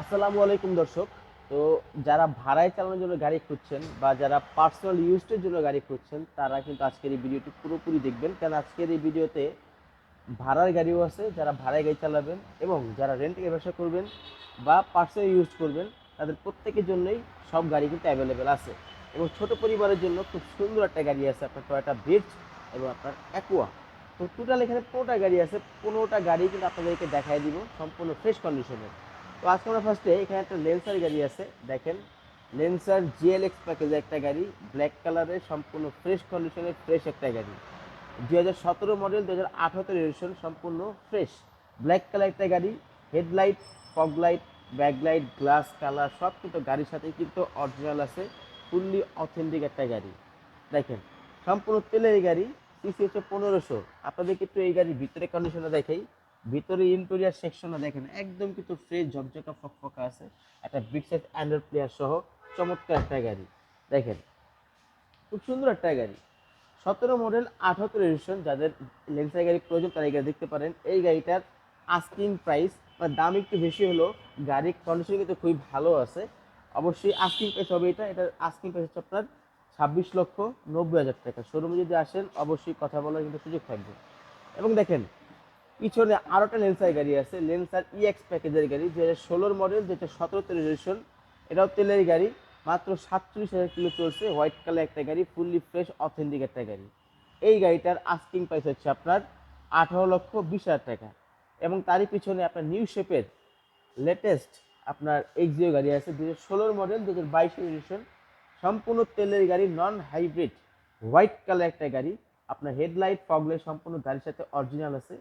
আসসালামু আলাইকুম দর্শক। তো যারা ভাড়ায় চালানোর জন্য গাড়ি খুঁজছেন বা যারা পার্সোনাল ইউজের জন্য গাড়ি খুঁজছেন, তারা কিন্তু আজকের এই ভিডিওটি পুরোপুরি দেখবেন। কারণ আজকের এই ভিডিওতে ভাড়ার গাড়িও আছে, যারা ভাড়ায় গাড়ি চালাবেন এবং যারা রেন্টে ব্যবসা করবেন বা পার্সোনাল ইউজ করবেন, তাদের প্রত্যেকের জন্যই সব গাড়ি কিন্তু অ্যাভেলেবেল আছে। এবং ছোট পরিবারের জন্য খুব সুন্দর একটা গাড়ি আছে আপনার টয়টা ব্রিজ এবং আপনার অ্যাকুয়া তো টোটাল এখানে পনেরোটা গাড়ি আছে পনেরোটা গাড়ি কিন্তু আপনাদেরকে দেখাই দিব, সম্পূর্ণ ফ্রেশ কন্ডিশনের তো আজকে আমরা ফার্স্টে এখানে একটা লেন্সার গাড়ি আছে, দেখেন। লেন্সার জিএল এক্স প্যাকেজের একটা গাড়ি ব্ল্যাক কালারের সম্পূর্ণ ফ্রেশ কন্ডিশনের ফ্রেশ একটা গাড়ি। দু হাজার সতেরো মডেল দু হাজার আঠারোতে সম্পূর্ণ ফ্রেশ ব্ল্যাক কালার একটা গাড়ি headlight fog light backlight glass colour সব কিন্তু গাড়ির সাথে কিন্তু অরিজিনাল আছে ফুললি অথেন্টিক একটা গাড়ি। দেখেন, সম্পূর্ণ তেলের গাড়ি সিসি হচ্ছে পনেরোশো। আপনাদেরকে একটু এই গাড়ির ভিতরে কন্ডিশনটা দেখাই। ভিতরে ইন্টেরিয়ার সেকশনটা দেখেন, একদম কিন্তু ফ্রেশ ঝকঝকা, ফকফকা আছে। একটা বিগ সাইজ অ্যান্ড্রয়েড প্লেয়ার সহ চমৎকার একটা গাড়ি। দেখেন, খুব সুন্দর একটা গাড়ি। সতেরো মডেল আঠাত্তর রেজিস্ট্রেশন যাদের লেন্সের গাড়ি প্রয়োজন, তারা এই গাড়ি দেখতে পারেন। এই গাড়িটার আস্কিং প্রাইস বা দাম একটু বেশি হলো গাড়ির কন্ডিশন কিন্তু খুবই ভালো আছে। অবশ্যই আস্কিং প্রাইস হবে এটা। এটার আস্কিং প্রাইস হচ্ছে আপনার ছাব্বিশ লক্ষ নব্বই হাজার টাকা। শোরুমে যদি আসেন, অবশ্যই কথা বলার কিন্তু সুযোগ থাকবে। এবং দেখেন পিছনে আরও একটা লেন্সার গাড়ি আছে, লেন্সার ইএক্স প্যাকেজের গাড়ি দু হাজার ষোলোর মডেল যেটা সতেরোতে রেজিস্ট্রেশন এটাও তেলের গাড়ি, মাত্র সাতচল্লিশ হাজার কিলো চলছে হোয়াইট কালার একটা গাড়ি ফুললি ফ্রেশ অথেন্টিক একটা গাড়ি। এই গাড়িটার আস্কিং প্রাইস হচ্ছে আপনার আঠারো লক্ষ বিশ হাজার টাকা। এবং তারই পিছনে আপনার নিউ শেপের লেটেস্ট আপনার এক্সিও গাড়ি আছে দু হাজার ষোলোর মডেল দু হাজার বাইশের রেজিস্ট্রেশন সম্পূর্ণ তেলের গাড়ি নন হাইব্রিড হোয়াইট কালার একটা গাড়ি। আপনার হেডলাইট ফগলাইট সম্পূর্ণ গাড়ির সাথে অরিজিনাল আছে।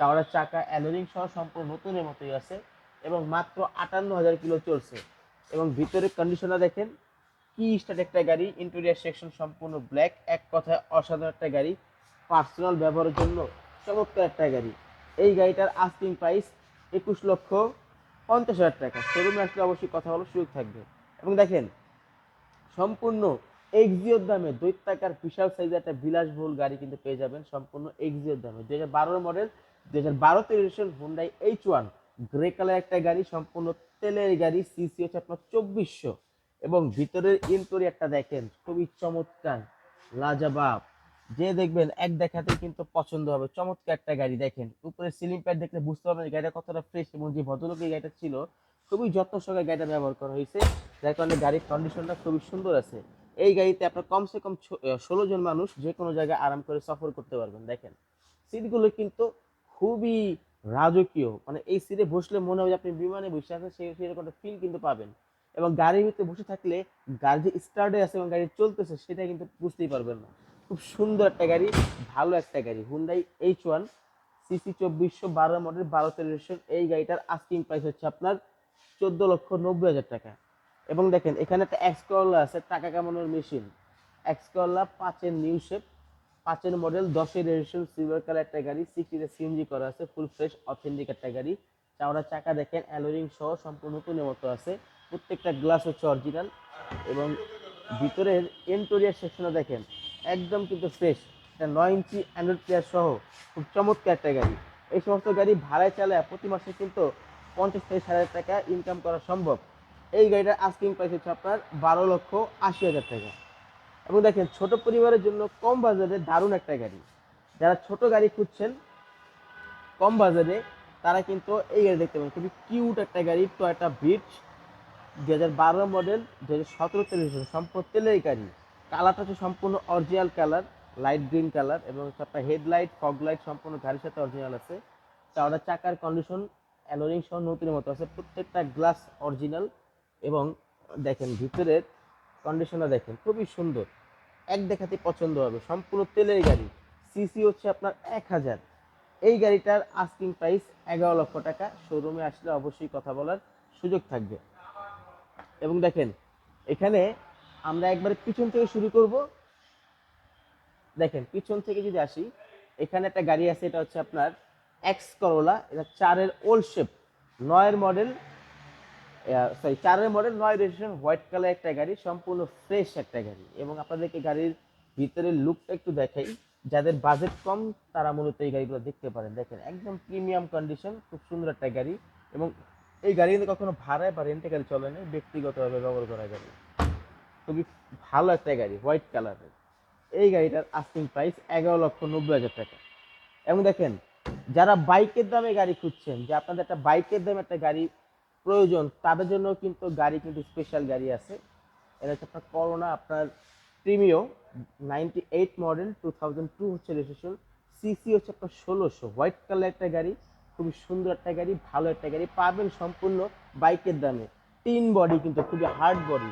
চাওড়া চাকা অ্যালোরিং সহ সম্পূর্ণ নতুনের মতোই আছে এবং মাত্র আটান্ন হাজার কিলো চলছে। এবং ভিতরের কন্ডিশনার দেখেন, কি স্টার্ট একটা গাড়ি ইন্টেরিয়ার সেকশন সম্পূর্ণ ব্ল্যাক এক কথায় অসাধারণ একটা গাড়ি পার্সোনাল ব্যবহারের জন্য চমৎকার একটা গাড়ি। এই গাড়িটার আস্কিং প্রাইস একুশ লক্ষ পঞ্চাশ হাজার টাকা। শোরুমে আসলে অবশ্যই কথা বলার সুযোগ থাকবে। এবং দেখেন, সম্পূর্ণ এক্সিওর দামে দৈত্যাকার বিশাল সাইজের একটা বিলাসবহুল গাড়ি কিন্তু পেয়ে যাবেন। সম্পূর্ণ এক্সিওর দামে। দুই হাজার বারোর মডেল দুই হাজার বারোতে registration Hyundai H one grey colour একটা গাড়ি, সম্পূর্ণ তেলের গাড়ি সিসি হচ্ছে আপনার চব্বিশশো। এবং ভিতরের ইন্টেরিয়ারটা দেখেন, খুবই চমৎকার, লাজাবাব। যে দেখবেন, এক দেখাতে কিন্তু পছন্দ হবে। চমৎকার একটা গাড়ি দেখেন উপরে সিলিং প্যাড দেখলে বুঝতে পারবেন গাড়িটা কতটা ফ্রেশ এবং যে ভদ্রলোক এই গাড়িটা ছিল, খুবই যত্ন সহকারে গাড়িটা ব্যবহার করা হয়েছে। যার কারণে গাড়ির কন্ডিশনটা খুবই সুন্দর আছে। এই গাড়িতে আপনার কমসে কম ষোলো জন মানুষ যে কোনো জায়গায় আরাম করে সফর করতে পারবেন, দেখেন। সিটগুলো কিন্তু খুবই রাজকীয়। মানে এই সিটে বসলে মনে হয় আপনি বিমানে বসে আছেন সেই সেরকম একটা ফিল কিন্তু পাবেন। এবং গাড়ির ভিতরে বসে থাকলে গাড়ি যে স্টার্টে আছে এবং গাড়ি চলতেছে, সেটা কিন্তু বুঝতেই পারবেন না। খুব সুন্দর একটা গাড়ি, ভালো একটা গাড়ি। হুন্ডাই এইচ ওয়ান সিসি চব্বিশশো বারো মডেল বারো রেজিস্ট্রেশন এই গাড়িটার আস্কিং প্রাইস হচ্ছে আপনার চোদ্দ লক্ষ নব্বই হাজার টাকা। এবং দেখেন, এখানে একটা এক্সকলা আছে, টাকা কামানোর মেশিন এক্সকলা পাঁচের নিউ শেপ পাঁচের মডেল দশের রেজিস্ট্রেশন সিলভার কালার একটা গাড়ি সিক্সটিতে সিএনজি করা আছে ফুল ফ্রেশ অথেন্টিক একটা গাড়ি। চাওড়া চাকা দেখেন অ্যালোরিং সহ সম্পূর্ণ নতুনের মতো আছে। প্রত্যেকটা গ্লাস হচ্ছে অরিজিনাল এবং ভিতরের ইন্টেরিয়ার সেকশনে দেখেন, একদম কিন্তু ফ্রেশ এটা নয় ইঞ্চি অ্যান্ড্রয়েড প্লেয়ার সহ খুব চমৎকার একটা গাড়ি। এই সমস্ত গাড়ি ভাড়ায় চালায় প্রতি মাসে কিন্তু পঞ্চাশ থেকে ষাট হাজার টাকা ইনকাম করা সম্ভব। এই গাড়িটার আস্কিং প্রাইস হচ্ছে আপনার বারো লক্ষ আশি হাজার টাকা। এবং দেখেন, ছোট পরিবারের জন্য কম বাজারে দারুণ একটা গাড়ি। যারা ছোট গাড়ি খুঁজছেন, কম বাজারে তারা কিন্তু এই গাড়ি দেখতে পাবেন। খুবই কিউট একটা গাড়ি টয়টা বিট দু হাজার বারো মডেল দু হাজার সতেরো তেলের সম্পূর্ণ তেলের গাড়ি। কালারটা হচ্ছে সম্পূর্ণ original colour light green colour এবং একটা হেডলাইট ফগ লাইট সম্পূর্ণ গাড়ির সাথে অরিজিনাল আছে। চাওড়া চাকার কন্ডিশন অ্যালোরিং সহ নতুনের মতো আছে। প্রত্যেকটা গ্লাস অরিজিনাল এবং দেখেন ভিতরের কন্ডিশনটা দেখেন, খুবই সুন্দর। এক দেখাতে পছন্দ হবে, সম্পূর্ণ তেলের গাড়ি। সিসি হচ্ছে আপনার এক হাজার। এই গাড়িটার আস্কিং প্রাইস এগারো লক্ষ টাকা। শোরুমে আসলে অবশ্যই কথা বলার সুযোগ থাকবে। এবং দেখেন, এখানে আমরা একবারে পিছন থেকে শুরু করব। দেখেন, পিছন থেকে যদি আসি, এখানে একটা গাড়ি আছে, এটা হচ্ছে আপনার এক্স করোলা এটা চারের ওল্ড শেপ নয়ের মডেল সরি চারের মডেল নয় রেজিস্ট্রেশন হোয়াইট কালার একটা গাড়ি, সম্পূর্ণ ফ্রেশ একটা গাড়ি। এবং আপনাদেরকে গাড়ির ভিতরের লুকটা একটু দেখাই। যাদের বাজেট কম, তারা মূলত এই গাড়িগুলো দেখতে পারেন। দেখেন, একদম প্রিমিয়াম কন্ডিশন খুব সুন্দর একটা গাড়ি। এবং এই গাড়ি কিন্তু কখনো ভাড়ায় বা রেন্টে গাড়ি চলে না, ব্যক্তিগতভাবে ব্যবহার করা গাড়ি। খুবই ভালো একটা গাড়ি হোয়াইট কালারের এই গাড়িটার আস্কিং প্রাইস এগারো লক্ষ নব্বই হাজার টাকা। এবং দেখেন, যারা বাইকের দামে গাড়ি খুঁজছেন, যে আপনাদের একটা বাইকের দামে একটা গাড়ি প্রয়োজন, তাদের জন্য কিন্তু গাড়ি কিন্তু স্পেশাল গাড়ি আছে। এটা হচ্ছে আপনার করোনা আপনার Premio ninety eight model two thousand two হচ্ছে রেজিস্ট্রেশন সিসি হচ্ছে আপনার ষোলোশো। হোয়াইট কালার একটা গাড়ি, খুবই সুন্দর একটা গাড়ি, ভালো একটা গাড়ি, পাবেন সম্পূর্ণ বাইকের দামে। তিন বডি কিন্তু, খুবই হার্ড বডি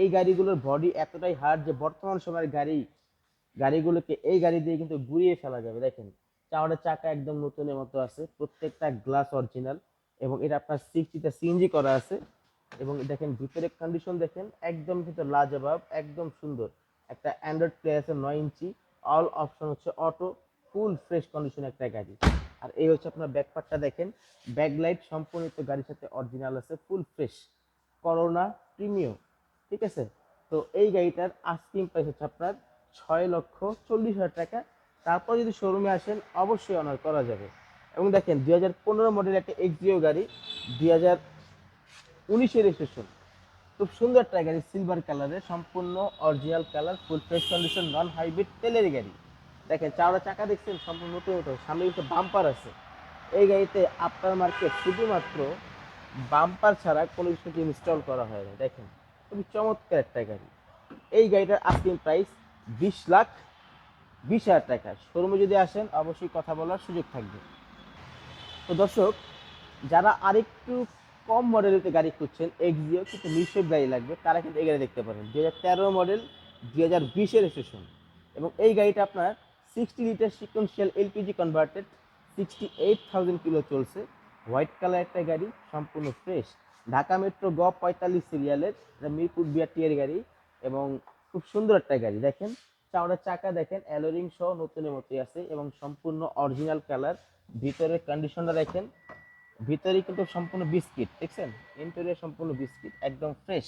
এই গাড়িগুলোর বডি এতটাই হার্ড যে বর্তমান সময়ের গাড়ি, গাড়িগুলোকে এই গাড়ি দিয়ে কিন্তু ঘুরিয়ে ফেলা যাবে। দেখেন চাওয়ার চাকা একদম নতুনের মতো আছে, প্রত্যেকটা গ্লাস অরিজিনাল এবং এটা আপনার সিক্সটিটা সিএনজি করা আছে। এবং দেখেন ভিতরের কন্ডিশন দেখেন, একদম কিন্তু লাজবাব, একদম সুন্দর। একটা অ্যান্ড্রয়েড প্লে আছে নয় ইঞ্চি অল অপশন হচ্ছে অটো ফুল ফ্রেশ কন্ডিশন একটা গাড়ি আর এই হচ্ছে আপনার ব্যাকপার্টটা দেখেন ব্যাকলাইট সম্পূর্ণ গাড়ির সাথে অরিজিনাল আছে ফুল ফ্রেশ করোনা প্রিমিয়াম ঠিক আছে? তো এই গাড়িটার আস্কিং প্রাইস হচ্ছে আপনার ছয় লক্ষ চল্লিশ হাজার টাকা। তারপর যদি শোরুমে আসেন, অবশ্যই অনার করা যাবে। এবং দেখেন দুই হাজার পনেরো মডেল একটা এক্সিও গাড়ি, দুই হাজার উনিশের রেজিস্ট্রেশন খুব সুন্দর একটা গাড়ি সিলভার কালারের সম্পূর্ণ original colour full fresh condition non hybrid তেলের গাড়ি। দেখেন চাওড়া চাকা দেখছেন, সম্পূর্ণ নতুন নতুন। সামনে কিন্তু বাম্পার আছে। এই গাড়িতে আপনার মার্কেট শুধুমাত্র বাম্পার ছাড়া কোনো কিছু ইনস্টল করা হয় না। দেখেন, খুবই চমৎকার একটা গাড়ি। এই গাড়িটার আস্কিং প্রাইস বিশ লাখ বিশ হাজার টাকা। শোরুমে যদি আসেন, অবশ্যই কথা বলার সুযোগ থাকবে। তো দর্শক, যারা আরেকটু কম মডেলের গাড়ি খুঁজছেন এক্সিও কিন্তু নিশ্চয় গাড়ি লাগবে, তারা কিন্তু এই গাড়ি দেখতে পারেন। দু হাজার তেরো মডেল দুই হাজার বিশের স্টেশন এবং এই গাড়িটা আপনার sixty litre sequential LPG converted sixty eight thousand kilo চলছে। হোয়াইট কালার একটা গাড়ি, সম্পূর্ণ ফ্রেশ ঢাকা মেট্রো গ পঁয়তাল্লিশ সিরিয়ালের মিরপুর বিআরটিএর গাড়ি এবং খুব সুন্দর একটা গাড়ি, দেখেন। চাওড়া চাকা দেখেন অ্যালোরিং সহ নতুনের মতোই আছে এবং সম্পূর্ণ অরিজিনাল কালার ভিতরের কন্ডিশনটা দেখেন ভিতরে কিন্তু সম্পূর্ণ বিস্কিট, দেখছেন? ইন্টেরিয়র সম্পূর্ণ বিস্কিট, একদম ফ্রেশ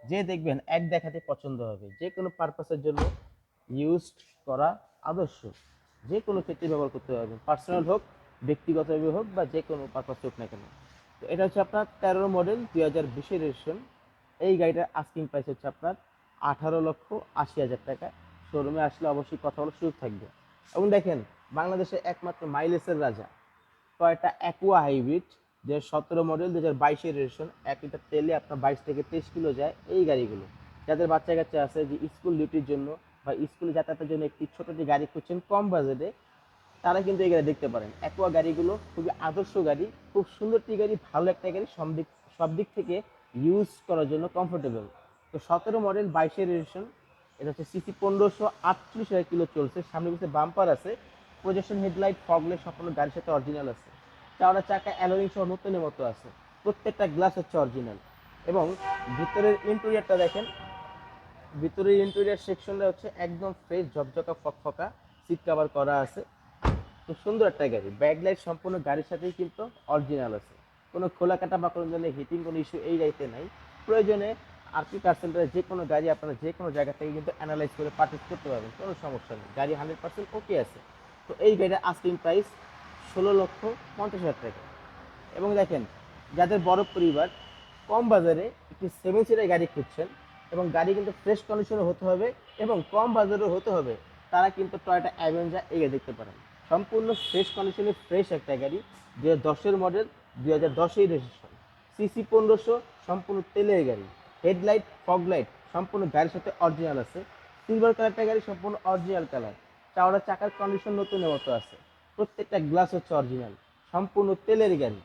যে দেখবেন, এক দেখাতে পছন্দ হবে। যে কোনো পারপাসের জন্য ইউজ করা আদর্শ। যে কোনো ক্ষেত্রে ব্যবহার করতে পারবেন। পার্সোনাল হোক ব্যক্তিগতভাবে হোক, বা যে কোনো পারপাস হোক না কেন। তো এটা হচ্ছে আপনার তেরো মডেল দুই হাজার বিশের রেজিস্ট্রেশন এই গাড়িটার আস্কিং প্রাইস হচ্ছে আপনার আঠারো লক্ষ আশি হাজার টাকা। শোরুমে আসলে অবশ্যই কথা বলার সুযোগ থাকবে। এবং দেখেন বাংলাদেশের একমাত্র মাইলেসের রাজা। টয়টা অ্যাকুয়া হাইব্রিড হাজার সতেরো মডেল দু হাজার বাইশের রেজিস্ট্রেশন। এক লিটার তেলে আপনার বাইশ থেকে তেইশ কিলো যায় এই গাড়িগুলো। যাদের বাচ্চা কাচ্চা আছে, যে স্কুল ডিউটির জন্য বা স্কুলে যাতায়াতের জন্য একটি ছোট যে গাড়ি খুঁজছেন কম বাজেটে, তারা কিন্তু এই গাড়ি দেখতে পারেন। অ্যাকোয়া গাড়িগুলো খুবই আদর্শ গাড়ি, খুব সুন্দর একটি গাড়ি, ভালো একটা গাড়ি, সব দিক সব দিক থেকে ইউজ করার জন্য কমফোর্টেবল তো সতেরো মডেল বাইশের রেজিস্ট্রেশন, এটা হচ্ছে সিসি পনেরোশো আটচল্লিশ হাজার কিলো চলছে। সামনে পিছনে বাম্পার আছে প্রজেকশন হেডলাইট ফগলেট সম্পূর্ণ গাড়ির সাথে অরিজিনাল আছে। চাওড়া চাকা অ্যালোরিং সহ নতুনের মতো আছে। প্রত্যেকটা গ্লাস হচ্ছে অরিজিনাল এবং ভিতরের ইন্টেরিয়ারটা দেখেন। ভিতরের ইন্টেরিয়ার সেকশনটা হচ্ছে একদম ফ্রেশ ঝকঝকা, ফকফকা সিট কভার করা আছে। খুব সুন্দর একটা গাড়ি। ব্যাকলাইট সম্পূর্ণ গাড়ির সাথেই কিন্তু অরিজিনাল আছে। কোনো খোলা কাটা বা কোনো ধরনের হিটিং কোনো ইস্যু এই গাড়িতে নাই। প্রয়োজনে আরপি পার্সেন্টের যে কোনো গাড়ি আপনারা যে কোনো জায়গা থেকে কিন্তু অ্যানালাইজ করে পারচেস করতে পারবেন। কোনো সমস্যা নেই। গাড়ি হান্ড্রেড পার্সেন্ট ওকে আছে। তো এই গাড়ির আস্কিং প্রাইস ষোলো লক্ষ পঞ্চাশ হাজার টাকা। এবং দেখেন, যাদের বড় পরিবার, কম বাজারে একটি সেভেন সিটার গাড়ি খুঁজছেন এবং গাড়ি কিন্তু ফ্রেশ কন্ডিশনে হতে হবে এবং কম বাজারেও হতে হবে, তারা কিন্তু টয়টা অ্যাভেঞ্জার এই গাড়ি দেখতে পারেন। সম্পূর্ণ ফ্রেশ কন্ডিশনে ফ্রেশ একটা গাড়ি দু হাজার দশের মডেল দু হাজার দশেই রেজিস্ট্রেশন সিসি পনেরোশো, সম্পূর্ণ তেলের গাড়ি। হেডলাইট ফগলাইট সম্পূর্ণ গাড়ির সাথে অরিজিনাল আছে। সিলভার কালারটা গাড়ি সম্পূর্ণ অরিজিনাল কালার চাওড়া চাকার কন্ডিশন নতুনের মতো আছে। প্রত্যেকটা গ্লাস হচ্ছে অরিজিনাল সম্পূর্ণ তেলের গাড়ি।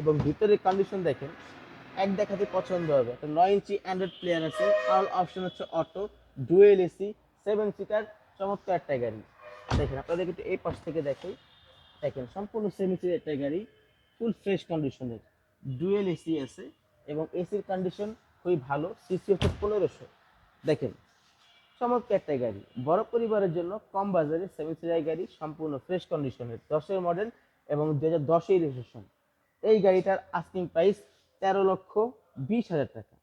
এবং ভিতরের কন্ডিশন দেখেন, এক দেখাতে পছন্দ হবে। একটা নয় ইঞ্চি অ্যান্ড্রয়েড প্লেয়ার আছে অল অপশন হচ্ছে auto dual AC seven seater চমৎকার একটা গাড়ি। দেখেন আপনাদের একটু এই পাশ থেকে দেখাই। দেখেন, সম্পূর্ণ সেভেন সিটার একটা গাড়ি ফুল ফ্রেশ কন্ডিশনের ডুয়েল এসি আছে, এবং এসির কন্ডিশন খুবই ভালো সিসি হচ্ছে পনেরোশো। দেখেন চমৎকার একটা গাড়ি। বড় পরিবারের জন্য কম বাজারে সেভেন সিটার গাড়ি সম্পূর্ণ ফ্রেশ কন্ডিশনের দশের মডেল এবং দু হাজার দশেই রেজিস্ট্রেশন এই গাড়িটার আস্কিং প্রাইস তেরো লক্ষ বিশ হাজার টাকা।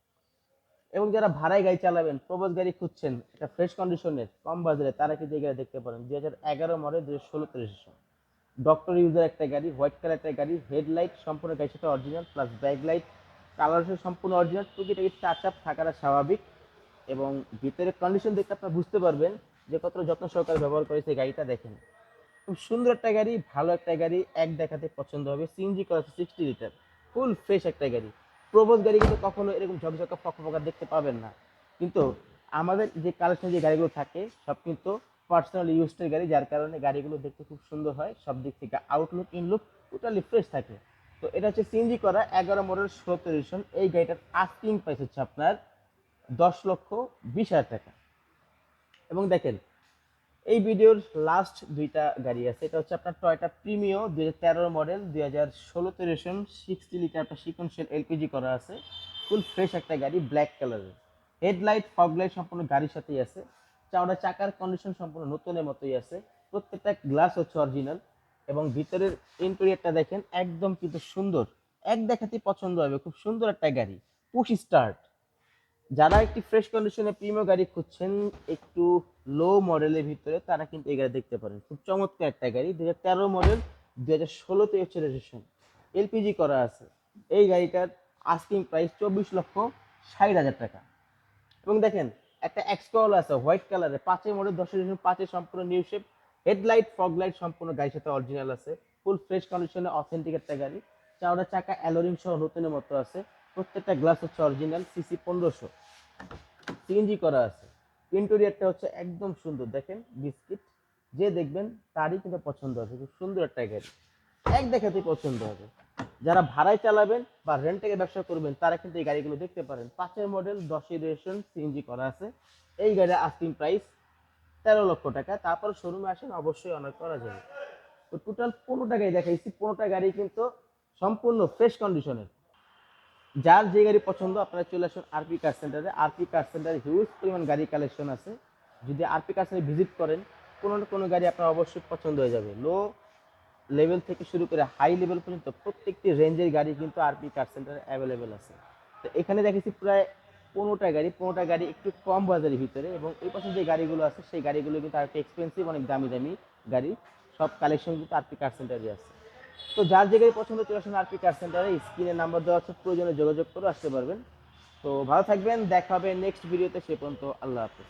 এবং যারা ভাড়ায় গাড়ি চালাবেন, প্রবাস গাড়ি খুঁজছেন একটা ফ্রেশ কন্ডিশনের কম বাজারে, তারা কিন্তু এই গাড়ি দেখতে পারেন। দু হাজার এগারো মডেল দু হাজার ষোলোতে রেজিস্ট্রেশন ডক্টর ইউজার একটা গাড়ি হোয়াইট কালার একটা গাড়ি হেডলাইট সম্পূর্ণ গাড়ি সাথে original plus back light colour সম্পূর্ণ অরিজিনাল টুকিটাকি টাচ আপ থাকাটা স্বাভাবিক। এবং ভিতরের কন্ডিশন দেখতে আপনারা বুঝতে পারবেন যে কতটা যত্ন সহকারে ব্যবহার করেছে গাড়িটা দেখেন। খুব সুন্দর একটা গাড়ি, ভালো একটা গাড়ি, এক দেখাতে পছন্দ হবে। সিএনজি করা আছে সিক্সটি লিটার ফুল ফ্রেশ একটা গাড়ি। প্রবোজ গাড়ি কিন্তু কখনো এরকম ঝকঝকা ফকা ফকা দেখতে পাবেন না। কিন্তু আমাদের যে কালেকশন যে গাড়িগুলো থাকে, সব কিন্তু পার্সোনাল ইউজের গাড়ি, যার কারণে গাড়িগুলো দেখতে খুব সুন্দর হয়। সব দিক থেকে আউটলুক ইনলুক টোটালি ফ্রেশ থাকে। তো এটা হচ্ছে সিএনজি করা এগারো মডেল এডিশন এই গাড়িটার আস্কিং প্রাইস হচ্ছে আপনার দশ লক্ষ বিশ হাজার টাকা। এবং দেখেন, এই ভিডিওর লাস্ট দুইটা গাড়ি আছে। এটা হচ্ছে আপনার টয়টা প্রিমিও দুই হাজার তেরো মডেল দুই হাজার ষোলো তেরোশন সিক্সটি লিটার একটা সিকোয়েন্সিয়াল এলপিজি করা আছে। ফুল ফ্রেশ একটা গাড়ি ব্ল্যাক কালারের হেডলাইট ফগ লাইট সম্পূর্ণ গাড়ির সাথেই আছে। চাওড়া চাকার কন্ডিশন সম্পূর্ণ নতুনের মতোই আছে। প্রত্যেকটা গ্লাস হচ্ছে অরিজিনাল এবং ভিতরের ইন্টেরিয়ারটা দেখেন, একদম কিন্তু সুন্দর। এক দেখাতে পছন্দ হবে। খুব সুন্দর একটা গাড়ি। পুশ স্টার্ট যারা একটি ফ্রেশ কন্ডিশনে প্রিমিয়াম গাড়ি খুঁজছেন, একটু লো মডেলের ভিতরে তারা কিন্তু এই গাড়ি দেখতে পারেন। খুব চমৎকার একটা গাড়ি দু তেরো মডেল দু হাজার ষোলোতে হচ্ছে রেজিস্ট্রেশন এলপিজি করা আছে। এই গাড়িটার আস্কিং প্রাইস চব্বিশ লক্ষ ষাট হাজার টাকা। এবং দেখেন, একটা এক্সকল আছে হোয়াইট কালারের পাঁচের মডেল দশ পাঁচের সম্পূর্ণ new shape headlight fog light সম্পূর্ণ গাড়ির সাথে অরিজিনাল আছে। ফুল ফ্রেশ কন্ডিশনে অথেন্টিক একটা গাড়ি। চাওড়া চাকা অ্যালোরিং সহ নতুনের মতো আছে। প্রত্যেকটা গ্লাস হচ্ছে অরিজিনাল সিসি পনেরোশো। সিএনজি করা আছে। ইন্টেরিয়ারটা হচ্ছে একদম সুন্দর। দেখেন, বিস্কিট। যে দেখবেন, তারই কিন্তু পছন্দ হবে খুব সুন্দর একটা গাড়ি। এক দেখাতেই পছন্দ হবে। যারা ভাড়ায় চালাবেন বা রেন্টেকে ব্যবসা করবেন, তারা কিন্তু এই গাড়িগুলো দেখতে পারেন। পাঁচের মডেল দশের রেশন সিএনজি করা আছে। এই গাড়ির আস্কিং প্রাইস তেরো লক্ষ টাকা। তারপর শোরুমে আসেন, অবশ্যই অনেক করা যাবে। তো টোটাল পনেরোটা গাড়ি দেখাইছি। পনেরোটা গাড়ি কিন্তু সম্পূর্ণ ফ্রেশ কন্ডিশনের যার যে গাড়ি পছন্দ, আপনারা চলে আসুন আরপি কার সেন্টারে আরপি কার সেন্টারে হিউজ পরিমাণ গাড়ি কালেকশন আছে। যদি আরপি কার সেন্টারে ভিজিট করেন, কোনো না কোনো গাড়ি আপনার অবশ্যই পছন্দ হয়ে যাবে। লো লেভেল থেকে শুরু করে হাই লেভেল পর্যন্ত প্রত্যেকটি রেঞ্জের গাড়ি কিন্তু আরপি কার সেন্টারে অ্যাভেলেবেল আছে। তো এখানে দেখেছি প্রায় পনেরোটা গাড়ি পনেরোটা গাড়ি একটু কম বাজারের ভিতরে এবং এই পাশে যে গাড়িগুলো আছে, সেই গাড়িগুলো কিন্তু আর একটু এক্সপেন্সিভ অনেক দামি দামি গাড়ি। সব কালেকশন কিন্তু আরপি কার সেন্টারে আছে। তো যার জায়গায় পছন্দ চলে আসুন আরপি কার সেন্টারে, স্ক্রিনে নাম্বার দেওয়া আছে, প্রয়োজনে যোগাযোগ করে আসতে পারবেন। তো ভালো থাকবেন, দেখা হবে নেক্সট ভিডিওতে, সে পর্যন্ত আল্লাহ হাফেজ।